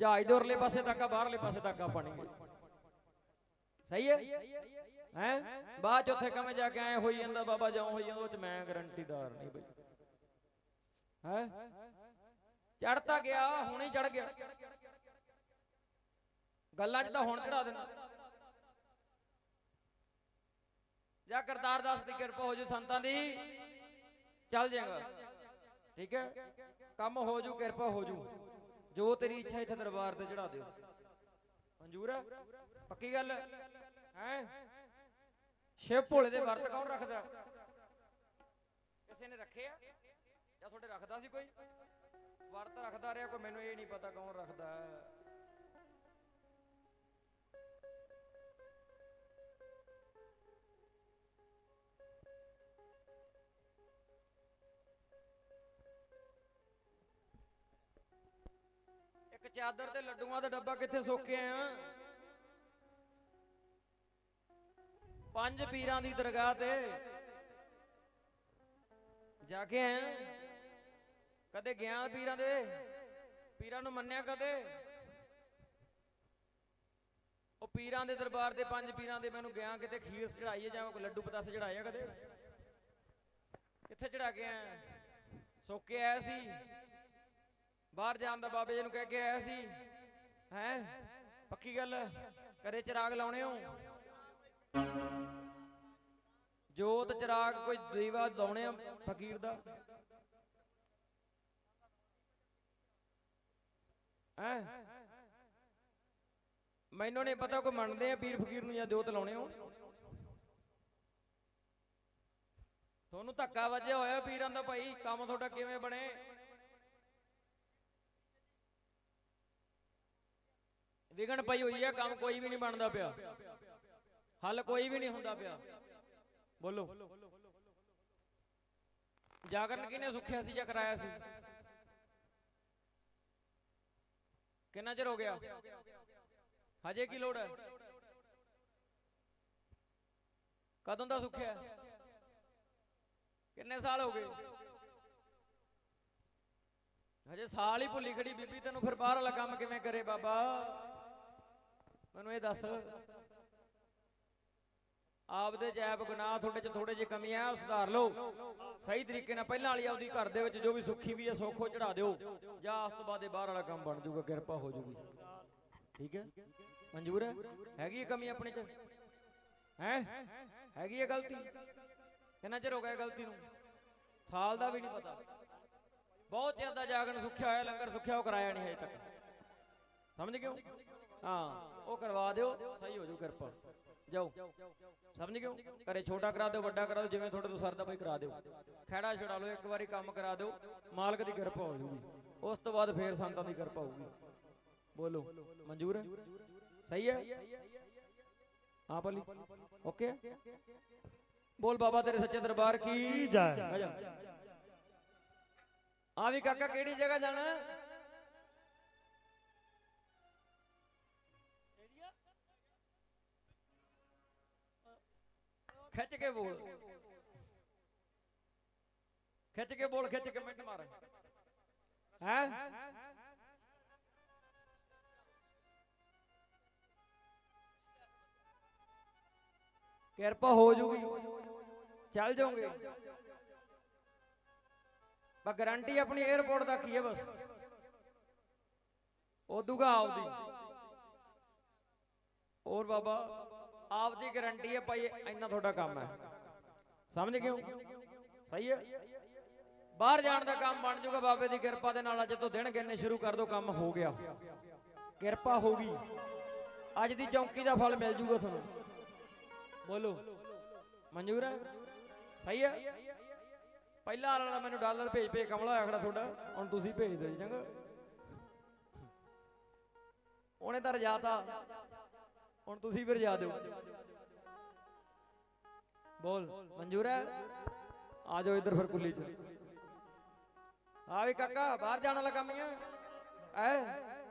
ਜਹਾਜ਼ ਦੇ ਉਰਲੇ ਪਾਸੇ ਤੱਕ ਆ, ਬਾਹਰਲੇ ਪਾਸੇ ਤੱਕ ਆ ਪਾਣੀ। ਸਹੀ ਹੈ? ਹੈ? ਬਾਅਦ ਚ ਉੱਥੇ ਕਵੇਂ ਜਾ ਕੇ ਆਏ ਹੋਈ ਜਾਂਦਾ, ਬਾਬਾ ਜਾਉ ਹੋਈ ਜਾਂਦਾ, ਉਹ ਚ ਮੈਂ ਗਰੰਟੀਦਾਰ ਨਹੀਂ ਬਈ। ਹੈ? ਚੜਤਾ ਗਿਆ, ਹੁਣੇ ਚੜ ਗਿਆ। ਗੱਲਾਂ 'ਚ ਤਾਂ ਹੁਣ ਚੜਾ ਦੇਣਾ। ਜਾਂ ਕਰਤਾਰ ਦਾਸ ਦੀ ਕਿਰਪਾ ਹੋ ਜੂ ਸੰਤਾਂ ਦੀ, ਚੱਲ ਜਾਏਗਾ ਠੀਕ ਹੈ? ਕੰਮ ਹੋ ਜੂ, ਕਿਰਪਾ ਹੋ ਜੂ। ਜੋ ਤੇਰੀ ਇੱਛਾ ਇੱਥੇ ਦਰਬਾਰ ਤੇ ਚੜਾ ਦਿਓ। ਮਨਜ਼ੂਰ ਹੈ ਪੱਕੀ ਗੱਲ? ਹੈ? ਸ਼ਿਵ ਭੋਲੇ ਦੇ ਵਰਤ ਕੌਣ ਰੱਖਦਾ? ਕਿਸੇ ਨੇ ਰੱਖੇ ਆ? ਜਾਂ ਤੁਹਾਡੇ ਰੱਖਦਾ ਸੀ ਕੋਈ? ਵਰਤ ਰੱਖਦਾ ਰਿਹਾ ਕੋਈ? ਮੈਨੂੰ ਇਹ ਨਹੀਂ ਪਤਾ ਕੌਣ ਰੱਖਦਾ। ਚਾਦਰ ਤੇ ਲੱਡੂਆਂ ਦਾ ਡੱਬਾ ਕਿੱਥੇ ਸੋਕੇ ਆ? ਪੰਜ ਪੀਰਾਂ ਦੀ ਦਰਗਾਹ ਤੇ ਜਾ ਕੇ ਆਇਆ ਕਦੇ ਗਿਆ ਪੀਰਾਂ ਦੇ? ਪੀਰਾਂ ਨੂੰ ਮੰਨਿਆ ਕਦੇ? ਉਹ ਪੀਰਾਂ ਦੇ ਦਰਬਾਰ ਦੇ ਪੰਜ ਪੀਰਾਂ ਦੇ ਮੈਨੂੰ ਗਿਆ ਕਿਤੇ ਖੀਰ ਚੜਾਈਏ ਜਾਂ ਕੋਈ ਲੱਡੂ ਪਤਾਸੇ ਚੜਾਇਆ ਕਦੇ? ਕਿੱਥੇ ਚੜਾ ਕੇ ਆਇਆ ਸੋਕੇ ਆਇਆ ਸੀ? ਬਾਹਰ ਜਾਣ ਦਾ ਬਾਬੇ ਜੀ ਨੂੰ ਕਹਿ ਕੇ ਆਇਆ ਸੀ, ਹੈ? ਪੱਕੀ ਗੱਲ ਕਰੇ ਚਿਰਾਗ ਲਾਉਣੇ ਹੋ। ਜੋਤ, ਚਿਰਾਗ ਕੋਈ ਦੀਵਾ ਲਾਉਣੇ ਆ ਫਕੀਰ ਦਾ? ਹੈ? ਮੈਨੂੰ ਨਹੀਂ ਪਤਾ ਕੋਈ ਮੰਨਦੇ ਆ ਪੀਰ ਫਕੀਰ ਨੂੰ ਜਾਂ ਜੋਤ ਲਾਉਣੇ ਹੋ ਤੁਹਾਨੂੰ ਧੱਕਾ ਵੱਜਿਆ ਹੋਇਆ ਪੀਰਾਂ ਦਾ ਭਾਈ, ਕੰਮ ਤੁਹਾਡਾ ਕਿਵੇਂ ਬਣੇ? ਵਿਗਣ ਪਈ ਹੋਈ ਹੈ ਕੰਮ ਕੋਈ ਵੀ ਨਹੀਂ ਬਣਦਾ ਪਿਆ। ਹੱਲ ਕੋਈ ਵੀ ਨਹੀਂ ਹੁੰਦਾ ਪਿਆ। ਬੋਲੋ। ਜਾਗਰਨ ਕਿਨੇ ਸੁਖਿਆ ਸੀ ਜਾਂ ਕਰਾਇਆ ਸੀ? ਕਿੰਨਾ ਚਿਰ ਹੋ ਗਿਆ? ਹਜੇ ਕੀ ਲੋੜ ਹੈ? ਕਦੋਂ ਦਾ ਸੁਖਿਆ? ਕਿੰਨੇ ਸਾਲ ਹੋ ਗਏ? ਹਜੇ ਸਾਲ ਹੀ ਭੁੱਲੀ ਖੜੀ ਬੀਬੀ, ਤੈਨੂੰ ਫਿਰ ਬਾਹਰ ਵਾਲਾ ਕੰਮ ਕਿਵੇਂ ਕਰੇ ਬਾਬਾ? ਮੈਨੂੰ ਇਹ ਦੱਸ। ਆਪਦੇ ਜੈਬ ਗੁਨਾਹ ਤੁਹਾਡੇ ਚ ਥੋੜੇ ਜਿਹੇ ਕਮੀਆਂ ਆ ਸੁਧਾਰ ਲਓ। ਸਹੀ ਤਰੀਕੇ ਨਾਲ ਪਹਿਲਾਂ ਵਾਲੀ ਆਪਦੀ ਘਰ ਦੇ ਵਿੱਚ ਜੋ ਵੀ ਸੁੱਖੀ ਵੀ ਹੈ ਸੋਖੋ ਚੜਾ ਦਿਓ। ਜਾਂ ਉਸ ਤੋਂ ਬਾਅਦ ਇਹ ਬਾਹਰ ਵਾਲਾ ਕੰਮ ਬਣ ਜਾਊਗਾ, ਕਿਰਪਾ ਹੋ ਜਾਊਗੀ। ਠੀਕ ਹੈ? ਮਨਜ਼ੂਰ ਹੈ? ਹੈਗੀ ਹੈ ਕਮੀ ਆਪਣੇ ਚ? ਹੈ? ਹੈਗੀ ਹੈ ਗਲਤੀ? ਕਿੰਨਾ ਚਿਰ ਹੋ ਗਿਆ ਗਲਤੀ ਨੂੰ? ਸਾਲ ਦਾ ਵੀ ਨਹੀਂ ਪਤਾ। ਬਹੁਤ ਜ਼ਿਆਦਾ ਦਾ ਜਾਗਣ ਸੁੱਖਿਆ ਹੋਇਆ, ਲੰਗਰ ਸੁੱਖਿਆ ਉਹ ਕਰਾਇਆ ਨਹੀਂ ਹਜੇ ਤੱਕ। ਸਮਝ ਗਏ ਹੋ? ਹਾਂ ਉਹ ਕਰਵਾ ਦਿਓ ਸਹੀ ਹੋ ਜਾਊ ਕਿਰਪਾ। ਜਾਓ। ਸਮਝ ਗਏ? ਘਰੇ ਛੋਟਾ ਕਰਾ ਦਿਓ ਵੱਡਾ ਕਰਾ ਦਿਓ ਜਿਵੇਂ ਤੁਹਾਡੇ ਤੋਂ ਸਰਦਾ ਬਈ ਕਰਾ ਦਿਓ। ਖੈੜਾ ਛੁਡਾ ਲਓ ਇੱਕ ਵਾਰੀ ਕੰਮ ਕਰਾ ਦਿਓ ਮਾਲਕ ਦੀ ਕਿਰਪਾ ਹੋ ਜਾਊਗੀ ਉਸ ਤੋਂ ਬਾਅਦ ਫੇਰ ਸੰਤਾਂ ਦੀ ਕਿਰਪਾ ਹੋਊਗੀ। ਬੋਲੋ ਮਨਜ਼ੂਰ ਹੈ? ਸਹੀ ਹੈ? ਹਾਂ ਭਲੀ। ਓਕੇ? ਬੋਲ ਬਾਬਾ ਤੇਰੇ ਸੱਚੇ ਦਰਬਾਰ ਕੀ ਜੈ ਜਾ। ਆ ਵੀ ਕਾਕਾ ਕਿਹੜੀ ਜਗ੍ਹਾ ਜਾਣਾ? ਖਿੱਚ ਕੇ ਬੋਲ। ਖਿੱਚ ਕੇ ਬੋਲ, ਖਿੱਚ ਕੇ ਮਿੰਟ ਮਾਰ। ਹੈ? ਕਿਰਪਾ ਹੋ ਜੂਗੀ। ਚੱਲ ਜਾਓਗੇ। ਬਸ ਗਾਰੰਟੀ ਆਪਣੀ 에어ਪੋਰਟ ਤੱਕ ਹੀ ਹੈ ਬਸ। ਉਦੂਗਾ ਆਪਦੀ। ਹੋਰ ਬਾਬਾ ਆਪਦੀ ਗਾਰੰਟੀ ਹੈ ਭਾਈ, ਇੰਨਾ ਤੁਹਾਡਾ ਕੰਮ ਹੈ। ਸਮਝ ਗਏ ਹੋ? ਸਹੀ ਹੈ? ਬਾਹਰ ਜਾਣ ਦਾ ਕੰਮ ਬਣ ਜਾਊਗਾ ਬਾਬੇ ਦੀ ਕਿਰਪਾ ਦੇ ਨਾਲ, ਅੱਜ ਤੋਂ ਦਿਨ ਗਿਣਨੇ ਸ਼ੁਰੂ ਕਰ ਦੋ ਕੰਮ ਹੋ ਗਿਆ। ਕਿਰਪਾ ਹੋ ਗਈ। ਅੱਜ ਦੀ ਚੌਂਕੀ ਦਾ ਫਲ ਮਿਲ ਜੂਗਾ ਤੁਹਾਨੂੰ। ਬੋਲੋ। ਮਨਜ਼ੂਰ ਹੈ? ਸਹੀ ਹੈ? ਪਹਿਲਾ ਵਾਲਾ ਮੈਨੂੰ ਡਾਲਰ ਭੇਜ ਭੇਜ, ਕਮਲਾ ਹੋਇਆ ਖੜਾ ਤੁਹਾਡਾ। ਹੁਣ ਤੁਸੀਂ ਭੇਜ ਦਿਓ ਜੀ, ਚੰਗਾ। ਉਹਨੇ ਤਾਂ ਰਜਾਤਾ। ਹੁਣ ਤੁਸੀਂ ਫਿਰ ਜਾ ਦਿਓ। ਬੋਲ, ਮਨਜ਼ੂਰ ਹੈ? ਆ ਜਾਓ ਇੱਧਰ ਫਿਰ ਕੁੱਲੀ ਚ। ਆ ਵੀ ਕਾਕਾ, ਬਾਹਰ ਜਾਣ ਵਾਲਾ ਕੰਮ ਹੀ ਐ,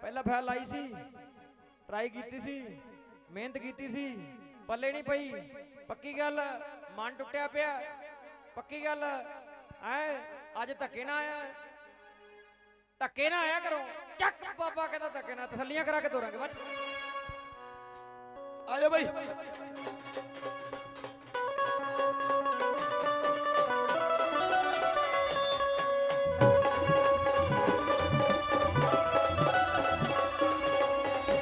ਪਹਿਲਾਂ ਫੈਲ ਲਾਈ ਸੀ ਟਰਾਈ ਕੀਤੀ ਸੀ, ਮਿਹਨਤ ਕੀਤੀ ਸੀ, ਪੱਲੇ ਨਹੀਂ ਪਈ। ਪੱਕੀ ਗੱਲ, ਮਨ ਟੁੱਟਿਆ ਪਿਆ। ਪੱਕੀ ਗੱਲ, ਐ, ਅੱਜ ਧੱਕੇ ਨਾ ਆਇਆ। ਧੱਕੇ ਨਾ ਆਇਆ ਕਰੋ। ਚੱਕ ਪਾ ਬਾਬਾ ਕਹਿੰਦਾ ਧੱਕੇ ਨਾਲ ਤਸੱਲੀਆਂ ਕਰਾ ਕੇ ਤੋਰਾਂਗੇ। ਆਜੋ ਬਈ।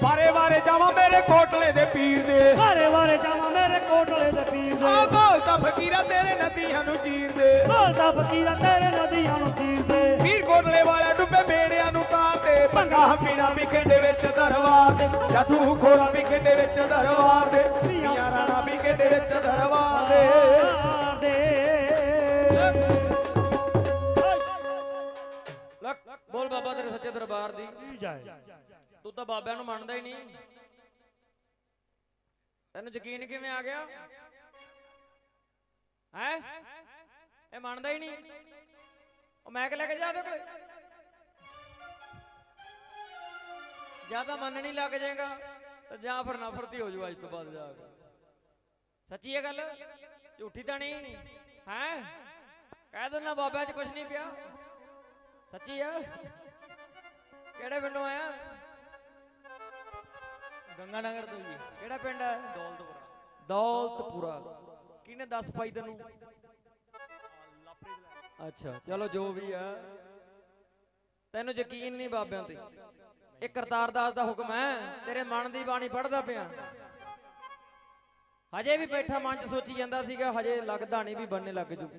ਬਾਰੇ ਬਾਰੇ ਜਾਵਾਂ ਮੇਰੇ ਕੋਟਲੇ ਦੇ ਪੀਰ ਦੇ। ਵਾਰੇ ਵਾਰੇ ਜਾਵਾਂ ਮੇਰੇ ਕੋਟਲੇ ਦੇ ਪੀਰ ਦੇ। ਆ ਬੋਲਦਾ ਫਕੀਰਾ ਤੇਰੇ ਨਦੀਆਂ ਨੂੰ ਚੀਰ ਦੇ। ਬੋਲਦਾ ਫਕੀਰਾ ਤੇਰੇ ਨਦੀਆਂ ਨੂੰ ਚੀਰ ਦੇ। ਪੀਰ ਕੋਟਲੇ ਵਾਲਾ ਡੁੱਬੇ ਮੇੜਿਆਂ ਨੂੰ ਤਾਰ ਭੰਗਾ ਪੀਣਾ ਵੀ ਖੇਡੇ ਵਿੱਚ ਦਰਬਾਰ ਦੇ ਜਾਦੂ ਖੋਰਾ ਵੀ ਖੇਡੇ ਵਿੱਚ ਦਰਬਾਰ ਦੇ, ਧੀਆਂ ਰਾਣਾ ਵੀ ਖੇਡੇ ਵਿੱਚ ਦਰਬਾਰ ਦੇ। ਲੱਕ, ਬੋਲ ਬਾਬਾ ਤੇਰੇ ਸੱਚੇ ਦਰਬਾਰ ਦੀ। ਤੂੰ ਤਾਂ ਬਾਬਿਆਂ ਨੂੰ ਮੰਨਦਾ ਹੀ ਨਹੀਂ। ਤੈਨੂੰ ਯਕੀਨ ਕਿਵੇਂ ਆ ਗਿਆ? ਹੈ? ਇਹ ਮੰਨਦਾ ਹੀ ਨਹੀਂ। ਉਹ ਮੈਂ ਕਿ ਲੈ ਕੇ ਜਾ ਉਹਦੇ ਕੋਲੇ। ਜਾਂ ਤਾਂ ਮੰਨਣੀ ਲੱਗ ਜਾਏਗਾ ਤੇ ਜਾਂ ਫਿਰ ਨਫ਼ਰਤੀ ਹੋ ਜਾਊ ਅੱਜ ਤੋਂ ਬਾਅਦ ਜਾ ਕੇ। ਸੱਚੀ ਇਹ ਗੱਲ? ਝੂਠੀ ਤਾਂ ਨਹੀਂ। ਹੈ? ਕਹਿ ਦਿੰਦਾ ਬਾਬਿਆਂ 'ਚ ਕੁਝ ਨਹੀਂ ਪਿਆ। ਸੱਚੀ ਆ? ਕਿਹੜੇ ਪਿੰਡੋਂ ਆਇਆ? ਗੰਗਾ ਨਗਰ ਤੋਂ ਜੀ। ਕਿਹੜਾ ਪਿੰਡ ਹੈ? ਦੌਲਤਪੁਰਾ। ਦੌਲਤਪੁਰਾ। ਕਿਹਨੇ ਦੱਸ ਪਾਈ ਤੈਨੂੰ? ਅੱਛਾ ਚਲੋ ਜੋ ਵੀ ਆ। ਤੈਨੂੰ ਯਕੀਨ ਨਹੀਂ ਬਾਬਿਆਂ ਤੇ। ਇਹ ਕਰਤਾਰ ਦਾਸ ਦਾ ਹੁਕਮ ਹੈ ਤੇਰੇ ਮਨ ਦੀ ਬਾਣੀ ਪੜਦਾ ਪਿਆ। ਹਜੇ ਵੀ ਬੈਠਾ ਮਨ ਚ ਸੋਚੀ ਜਾਂਦਾ ਸੀਗਾ ਹਜੇ ਲੱਗਦਾ ਨਹੀਂ ਵੀ ਬੰਨੇ ਲੱਗ ਜੂ।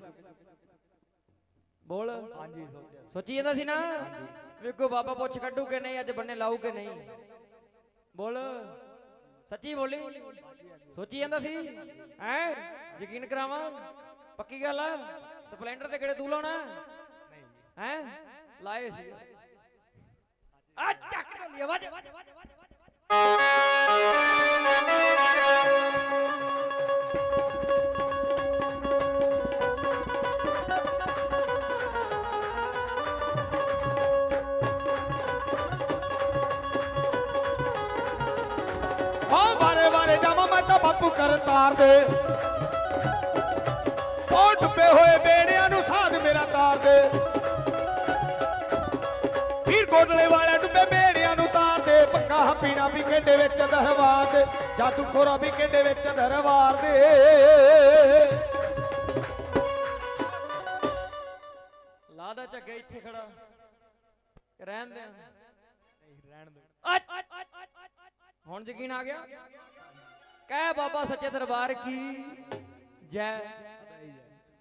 ਬੋਲ। ਹਾਂਜੀ ਸੋਚਿਆ ਸੋਚੀ ਜਾਂਦਾ ਸੀ ਨਾ? ਵੇਖੋ ਬਾਬਾ ਪੁੱਛ ਕੱਢੂ ਕਿ ਨਹੀਂ ਅੱਜ ਬੰਨੇ ਲਾਊ ਕਿ ਨਹੀਂ? ਬੋਲ। ਸੱਚੀ ਬੋਲੀ? ਸੋਚੀ ਜਾਂਦਾ ਸੀ? ਹੈ? ਯਕੀਨ ਕਰਾਵਾਂ? ਪੱਕੀ ਗੱਲ ਆ? ਸਪਲੈਂਡਰ ਤੇ ਕਿਹੜੇ ਤੂੰ ਲਾਉਣਾ? ਹੈ? ਲਾਏ ਸੀ। ਆ ਚੱਕ! ਢੋਲੀ ਆਵਾਜ਼ ਹਾਂ ਬਾਰੇ ਬਾਰੇ ਜਾਵਾਂ ਮੈਂ ਤਾਂ ਬਾਪੂ ਕਰਤਾਰ ਦੇ। ਉਹ ਡੁੱਬੇ ਹੋਏ ਬੇੜਿਆਂ ਨੂੰ ਸਾਧ ਮੇਰਾ ਤਾਰ ਦੇ। ਫਿਰ ਕੋਟਲੇ ਵਾਲਾ ਡੁੱਬੇ ਵੀ ਖੇਡੇ ਵਿੱਚ ਦਰਬਾਰ ਦੇ ਜਾਦੂ ਖੋਰਾ ਵੀ ਖੇਡੇ ਵਿੱਚ ਦਰਬਾਰ ਦੇ। ਲਾ ਦਾ ਝੱਗਾ ਇੱਥੇ ਖੜਾ। ਰਹਿਣ ਦੇ। ਰਹਿਣ ਦੇ ਹੁਣ ਯਕੀਨ ਆ ਗਿਆ? ਕਹਿ ਬਾਬਾ ਸੱਚੇ ਦਰਬਾਰ ਕੀ ਜੈ।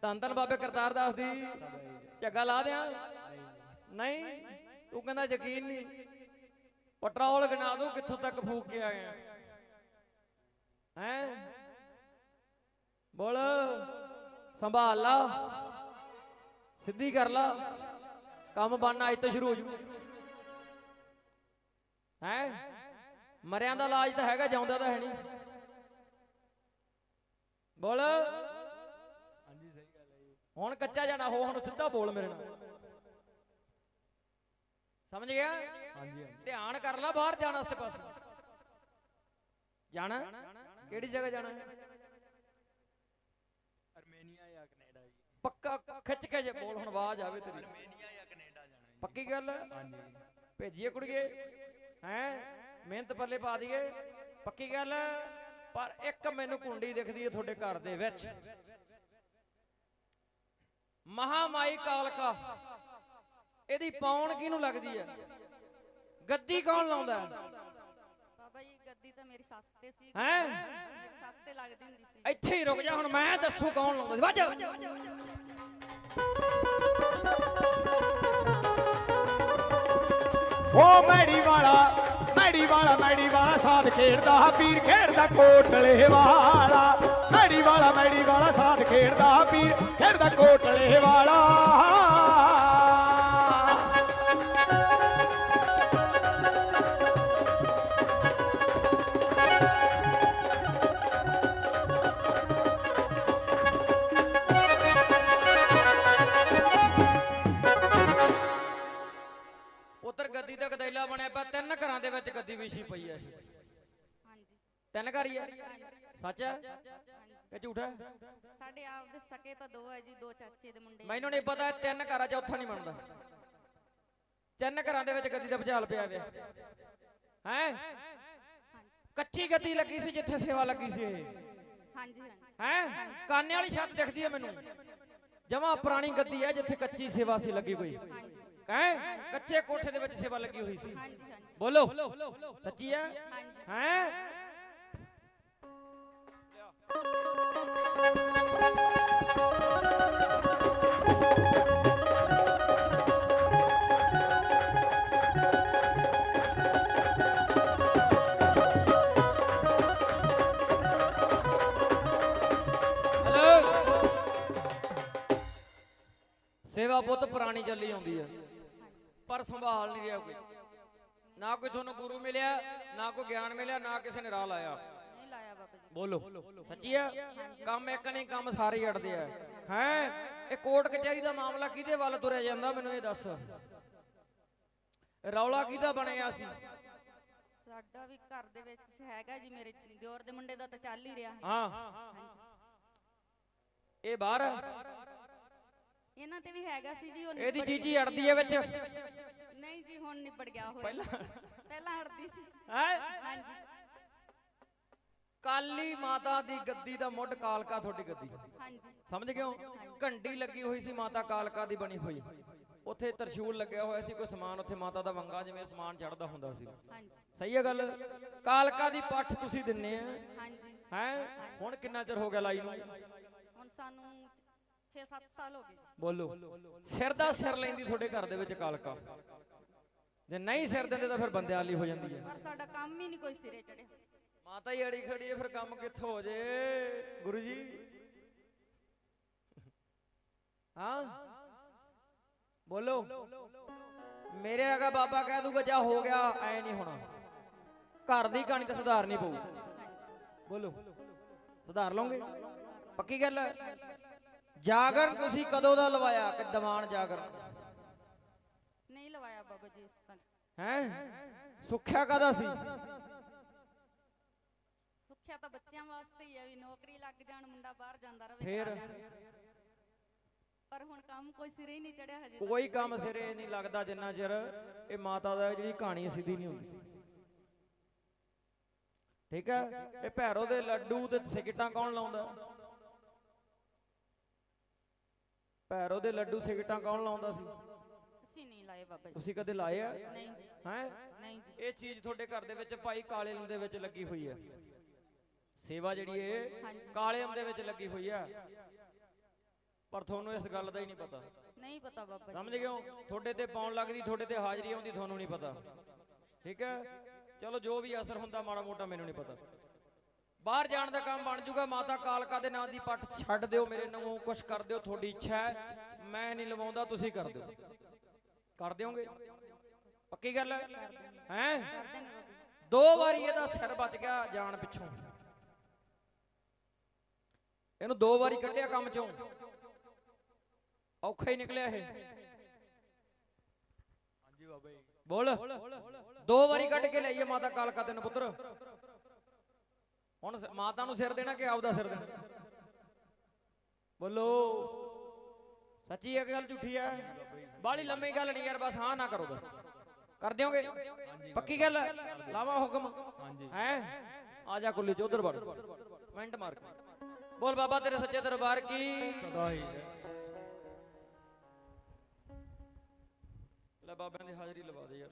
ਧੰਨ ਧੰਨ ਬਾਬੇ ਕਰਤਾਰ ਦਾਸ ਦੀ। ਝੱਗਾ ਲਾ ਦਿਆਂ। ਨਹੀਂ, ਤੂੰ ਕਹਿੰਦਾ ਯਕੀਨ ਨਹੀਂ। ਪੈਟਰੋਲ ਗਿਣਾ ਦੂੰ ਕਿੱਥੋਂ ਤੱਕ ਫੂਕ ਕੇ ਆਇਆ ਹੈ? ਬੋਲ। ਸੰਭਾਲ ਲਾ। ਸਿੱਧੀ ਕਰ ਲਾ। ਕੰਮ ਬਣਨਾ ਅੱਜ ਤੋਂ ਸ਼ੁਰੂ ਹੋ ਜੂ। ਹੈ? ਮਰਿਆਂ ਦਾ ਇਲਾਜ ਤਾਂ ਹੈਗਾ ਜਿਉਂਦਾ ਤਾਂ ਹੈ ਨਹੀਂ। ਬੋਲ। ਹਾਂਜੀ ਸਹੀ ਗੱਲ ਹੈ ਹੁਣ ਕੱਚਾ ਜਾਣਾ ਹੋ ਹੁਣ ਸਿੱਧਾ ਬੋਲ ਮੇਰੇ ਨਾਲ। ਸਮਝ ਗਿਆ? ਹਾਂਜੀ ਹਾਂਜੀ। ਧਿਆਨ ਕਰ ਲੈ ਬਾਹਰ ਜਾਣ ਵਾਸਤੇ ਪਾਸੇ। ਜਾਣਾ? ਕਿਹੜੀ ਜਗ੍ਹਾ ਜਾਣਾ? ਹੈ ਅਰਮੇਨੀਆ ਜਾਂ ਕੈਨੇਡਾ ਜੀ। ਪੱਕਾ ਖਿੱਚ ਕੇ ਜੇ ਬੋਲ ਹੁਣ ਆਵਾਜ਼ ਆਵੇ ਤੇਰੀ। ਅਰਮੇਨੀਆ ਜਾਂ ਕੈਨੇਡਾ ਜਾਣਾ ਜੀ। ਪੱਕੀ ਗੱਲ? ਹੈ? ਹਾਂਜੀ। ਭੇਜੀਏ ਕੁੜੀਏ। ਹੈ? ਮਿਹਨਤ ਪੱਲੇ ਪਾ ਦਈਏ। ਪੱਕੀ ਗੱਲ? ਪਰ ਇੱਕ ਮੈਨੂੰ ਕੁੰਡੀ ਦਿਖਦੀ ਹੈ ਤੁਹਾਡੇ ਘਰ ਦੇ ਵਿੱਚ। ਮਹਾਮਾਈ ਕਾਲਕਾ। ਇਹਦੀ ਪੌਣ ਕਿਹਨੂੰ ਲੱਗਦੀ ਹੈ ਗੱਦੀ ਕੌਣ ਲਾਉਂਦਾ? ਹੈ ਬਾਬਾ ਜੀ ਗੱਦੀ ਤਾਂ ਮੇਰੀ ਸੱਸ ਤੇ ਸੀ। ਹੈਂ? ਮੇਰੀ ਸੱਸ ਤੇ ਲੱਗਦੀ ਹੁੰਦੀ ਸੀ। ਇੱਥੇ ਹੀ ਰੁਕ ਜਾ ਹੁਣ ਮੈਂ ਦੱਸੂ ਕੌਣ ਲਾਉਂਦਾ ਵੱਜ। ਓ ਮੈੜੀ ਵਾਲਾ ਮੈੜੀ ਵਾਲਾ ਮੈੜੀ ਵਾਲਾ ਸਾਧ ਖੇਡਦਾ ਪੀਰ ਖੇਡਦਾ ਕੋਟਲੇ ਵਾਲਾ ਮੈੜੀ ਵਾਲਾ ਮੈੜੀ ਵਾਲਾ ਸਾਧ ਖੇਡਦਾ ਪੀਰ ਖੇਡਦਾ ਕੋਟਲੇ ਵਾਲਾ ਤਿੰਨ ਘਰ ਹੀ ਹੈ ਸੱਚ ਹੈ ਕਿ ਝੂਠ? ਹੈ ਸਾਡੇ ਆਪ ਦੇ ਸਕੇ ਤਾਂ ਦੋ ਹੈ ਜੀ ਦੋ ਚਾਚੇ ਦੇ ਮੁੰਡੇ। ਮੈਨੂੰ ਨਹੀਂ ਪਤਾ ਤਿੰਨ ਘਰਾਂ ਚੌਥਾ ਨਹੀਂ ਬਣਦਾ। ਤਿੰਨ ਘਰਾਂ ਦੇ ਵਿੱਚ ਗੱਦੀ ਦਾ ਭੁਚਾਲ ਪਿਆ ਪਿਆ ਹੈ? ਕੱਚੀ ਗੱਦੀ ਲੱਗੀ ਸੀ ਜਿੱਥੇ ਸੇਵਾ ਲੱਗੀ ਸੀ ਇਹ। ਹਾਂਜੀ ਹੈ? ਕਾਨੇ ਵਾਲੀ ਛੱਤ ਦਿਖਦੀ ਹੈ ਮੈਨੂੰ। ਜਮਾ ਪੁਰਾਣੀ ਗੱਦੀ ਹੈ ਜਿੱਥੇ ਕੱਚੀ ਸੇਵਾ ਸੀ ਲੱਗੀ ਹਾਂਜੀ। ਹੈ? ਕੱਚੇ ਕੋਠੇ ਦੇ ਵਿੱਚ ਸੇਵਾ ਲੱਗੀ ਹੋਈ ਸੀ। ਹਾਂਜੀ ਹਾਂਜੀ। ਬੋਲੋ। ਸੱਚੀ ਹੈ ਹੈ? ਸੇਵਾ ਪੁੱਤ ਪੁਰਾਣੀ ਚੱਲੀ ਆਉਂਦੀ ਹੈ ਪਰ ਸੰਭਾਲ ਨਹੀਂ ਰਿਹਾ ਕੋਈ। ਨਾ ਕੋਈ ਤੁਹਾਨੂੰ ਗੁਰੂ ਮਿਲਿਆ, ਨਾ ਕੋਈ ਗਿਆਨ ਮਿਲਿਆ, ਨਾ ਕਿਸੇ ਨੇ ਰਾਹ ਲਾਇਆ। ਬੋਲੋ। ਸੱਚੀ ਆ? ਕੰਮ ਇੱਕ ਨਹੀਂ ਕੰਮ ਸਾਰੇ ਅੜਦੇ ਆ। ਹੈ? ਇਹ ਕੋਰਟ ਕਚਹਿਰੀ ਦਾ ਮਾਮਲਾ ਕਿਹਦੇ ਵੱਲ ਤੁਰਿਆ ਜਾਂਦਾ ਮੈਨੂੰ ਇਹ ਦੱਸ। ਰੌਲਾ ਕਿਹਦਾ ਬਣਿਆ ਸੀ? ਸਾਡਾ ਵੀ ਘਰ ਦੇ ਵਿੱਚ ਹੈਗਾ ਜੀ ਮੇਰੇ ਦਿਓਰ ਦੇ ਮੁੰਡੇ ਦਾ ਤਾਂ ਚੱਲ ਹੀ ਰਿਹਾ। ਹਾਂ। ਇਹ ਬਾਹਰ? ਇਹਨਾਂ ਤੇ ਵੀ ਹੈਗਾ ਸੀ ਜੀ ਉਹ ਇਹਦੀ। ਚੀਚੀ ਅੜਦੀ ਹੈ ਵਿੱਚ? ਨਹੀਂ ਜੀ ਹੁਣ ਨਿਬੜ ਗਿਆ ਹੋਇਆ ਪਹਿਲਾਂ। ਪਹਿਲਾਂ ਹਟਦੀ ਸੀ। ਹੈ? ਹਾਂਜੀ। ਕਾਲੀ ਮਾਤਾ ਦੀ ਗੱਦੀ ਦਾ ਮੁੱਢ ਕਾਲਕਾ ਤੁਹਾਡੀ ਗੱਦੀ। ਹਾਂਜੀ। ਸਮਝ ਗਏ ਹੋ? ਘੰਟੀ ਲੱਗੀ ਹੋਈ ਸੀ ਮਾਤਾ ਕਾਲਕਾ ਦੀ ਬਣੀ ਹੋਈ। ਉੱਥੇ ਤਰਸ਼ੂਲ ਲੱਗਿਆ ਹੋਇਆ ਸੀ ਕੋਈ ਸਮਾਨ ਉੱਥੇ ਮਾਤਾ ਦਾ ਵੰਗਾ ਜਿਵੇਂ ਸਮਾਨ ਚੜਦਾ ਹੁੰਦਾ ਸੀ। ਹਾਂਜੀ। ਸਹੀ ਹੈ ਗੱਲ? ਕਾਲਕਾ ਦੀ ਪੱਠ ਤੁਸੀਂ ਦਿੰਨੇ ਆ। ਹਾਂਜੀ। ਹੈ? ਹੁਣ ਕਿੰਨਾ ਚਿਰ ਹੋ ਗਿਆ ਲਾਈ ਨੂੰ? ਹੁਣ ਸਾਨੂੰ 6-7 ਸਾਲ ਹੋ ਗਏ। ਬੋਲੋ। ਸਿਰ ਦਾ ਸਿਰ ਲੈਂਦੀ ਤੁਹਾਡੇ ਘਰ ਦੇ ਵਿੱਚ ਕਾਲਕਾ। ਜੇ ਨਹੀਂ ਸਿਰ ਦਿੰਦੇ ਤਾਂ ਫਿਰ ਬੰਦਿਆਂ ਲਈ ਹੋ ਜਾਂਦੀ ਹੈ। ਪਰ ਸਾਡਾ ਕੰਮ ਹੀ ਨਹੀਂ ਕੋਈ ਸਿਰੇ ਚੜਿਆ। ਮਾਤਾ ਹੀ ਅੜੀ ਖੜੀ ਹੈ ਫਿਰ ਕੰਮ ਕਿੱਥੋਂ ਹੋ ਜੇ? ਗੁਰੂ ਜੀ। ਹਾਂ। ਬੋਲੋ। ਮੇਰੇ ਅਗਾ ਬਾਬਾ ਕਹਿ ਦੂਗਾ ਜਾ ਹੋ ਗਿਆ ਐ ਨਹੀਂ ਹੋਣਾ। ਘਰ ਦੀ ਕਹਾਣੀ ਤਾਂ ਸੁਧਾਰਨੀ ਪਊ। ਬੋਲੋ। ਸੁਧਾਰ ਲਓਗੇ? ਪੱਕੀ ਗੱਲ ਹੈ? ਜਾਗਰਨ ਤੁਸੀਂ ਕਦੋਂ ਦਾ ਲਵਾਇਆ? ਕਿ ਦੀਵਾਨ ਜਾਗਰਨ ਨਹੀਂ ਲਵਾਇਆ ਬਾਬਾ ਜੀ ਇਸ ਤਰ੍ਹਾਂ ਹੈ? ਸੁੱਖਿਆ ਕਾਦਾ ਸੀ? ਤਾਂ ਬੱਚਿਆਂ ਵਾਸਤੇ ਹੀ ਹੈ ਵੀ ਨੌਕਰੀ ਲੱਗ ਜਾਣ ਮੁੰਡਾ ਬਾਹਰ ਜਾਂਦਾ ਰਹੇ ਫੇਰ? ਆ। ਪਰ ਹੁਣ ਕੰਮ ਕੋਈ ਸਿਰੇ ਹੀ ਨਹੀਂ ਚੜਿਆ ਹਜੇ। ਕੋਈ ਕੰਮ ਸਿਰੇ ਨਹੀਂ ਲੱਗਦਾ ਜਿੰਨਾ ਚਿਰ ਇਹ ਮਾਤਾ ਦਾ ਜਿਹੜੀ ਕਹਾਣੀ ਸਿੱਧੀ ਨਹੀਂ ਹੁੰਦੀ। ਠੀਕ ਹੈ? ਇਹ ਭੈਰੋ ਦੇ ਲੱਡੂ ਤੇ ਸਿਗਟਾਂ ਕੌਣ ਲਾਉਂਦਾ? ਭੈਰੋ ਦੇ ਲੱਡੂ ਸਿਗਟਾਂ ਕੌਣ ਲਾਉਂਦਾ ਸੀ? ਅਸੀਂ ਨਹੀਂ ਲਾਏ ਬਾਬਾ ਜੀ। ਤੁਸੀਂ ਕਦੇ ਲਾਏ ਆ? ਨਹੀਂ ਜੀ। ਹੈ? ਨਹੀਂ ਜੀ। ਇਹ ਚੀਜ਼ ਤੁਹਾਡੇ ਘਰ ਦੇ ਵਿੱਚ ਭਾਈ ਕਾਲੇਮ ਦੇ ਵਿੱਚ ਲੱਗੀ ਹੋਈ ਹੈ। ਸੇਵਾ ਜਿਹੜੀ ਇਹ ਹਾਂਜੀ। ਕਾਲੇਮ ਦੇ ਵਿੱਚ ਲੱਗੀ ਹੋਈ ਹੈ ਪਰ ਤੁਹਾਨੂੰ ਇਸ ਗੱਲ ਦਾ ਹੀ ਨਹੀਂ ਪਤਾ। ਨਹੀਂ ਪਤਾ ਬਾਬਾ ਜੀ। ਸਮਝ ਗਏ ਹੋ? ਤੁਹਾਡੇ ਤੇ ਪਾਉਣ ਲੱਗਦੀ ਤੁਹਾਡੇ ਤੇ ਹਾਜ਼ਰੀ ਆਉਂਦੀ ਤੁਹਾਨੂੰ ਨਹੀਂ ਪਤਾ। ਠੀਕ ਹੈ? ਚਲੋ ਜੋ ਵੀ ਅਸਰ ਹੁੰਦਾ ਮਾੜਾ ਮੋਟਾ ਮੈਨੂੰ ਨਹੀਂ ਪਤਾ। ਬਾਹਰ ਜਾਣ ਦਾ ਕੰਮ ਬਣ ਜੂਗਾ ਮਾਤਾ ਕਾਲਕਾ ਦੇ ਨਾਂ ਦੀ ਪੱਟ ਛੱਡ ਦਿਓ ਮੇਰੇ ਨੂੰ ਕੁਛ ਕਰ ਦਿਓ ਤੁਹਾਡੀ ਇੱਛਾ ਹੈ। ਮੈਂ ਨਹੀਂ ਲਵਾਉਂਦਾ ਤੁਸੀਂ ਕਰ ਦਿਓ। ਕਰ ਦਿਓਗੇ? ਪੱਕੀ ਗੱਲ ਹੈ? ਹੈਂ? ਦੋ ਵਾਰੀ ਇਹਦਾ ਸਿਰ ਬਚ ਗਿਆ ਜਾਣ ਪਿੱਛੋਂ। ਇਹਨੂੰ ਦੋ ਵਾਰੀ ਕੱਢਿਆ ਕੰਮ ਚੋਂ। ਔਖਾ ਹੀ ਨਿਕਲਿਆ ਇਹ। ਹਾਂਜੀ ਬਾਬਾ ਜੀ। ਬੋਲ। ਦੋ ਵਾਰੀ ਕੱਢ ਕੇ ਲਈਏ ਮਾਤਾ ਕਾਲਕਾ ਤੈਨੂੰ ਪੁੱਤਰ। ਹੁਣ ਮਾਤਾ ਨੂੰ ਸਿਰ ਦੇਣਾ ਕਿ ਆਪਦਾ ਸਿਰ ਦੇਣਾ? ਬੋਲੋ। ਸੱਚੀ ਹੈ ਕਿ ਗੱਲ ਝੂਠੀ ਹੈ ਬਾਲੀ ਲੰਮੀ ਗੱਲ ਨਹੀਂ ਯਾਰ ਬਸ ਹਾਂ ਨਾ ਕਰੋ ਬਸ। ਕਰ ਦਿਓਗੇ? ਪੱਕੀ ਗੱਲ? ਲਾਵਾ ਹੁਕਮ। ਹੈ? ਆ ਜਾ ਕੁੱਲੀ ਚ ਉਧਰ ਵੜ। ਮਿੰਟ ਮਾਰ ਕੇ। ਬੋਲ ਬਾਬਾ ਤੇਰੇ ਸੱਚੇ ਦਰਬਾਰ ਕੀ? ਸਦਾ ਹੀ ਲੈ ਬਾਬਿਆਂ ਦੀ ਹਾਜ਼ਰੀ ਲਵਾ ਦੇ ਯਾਰ।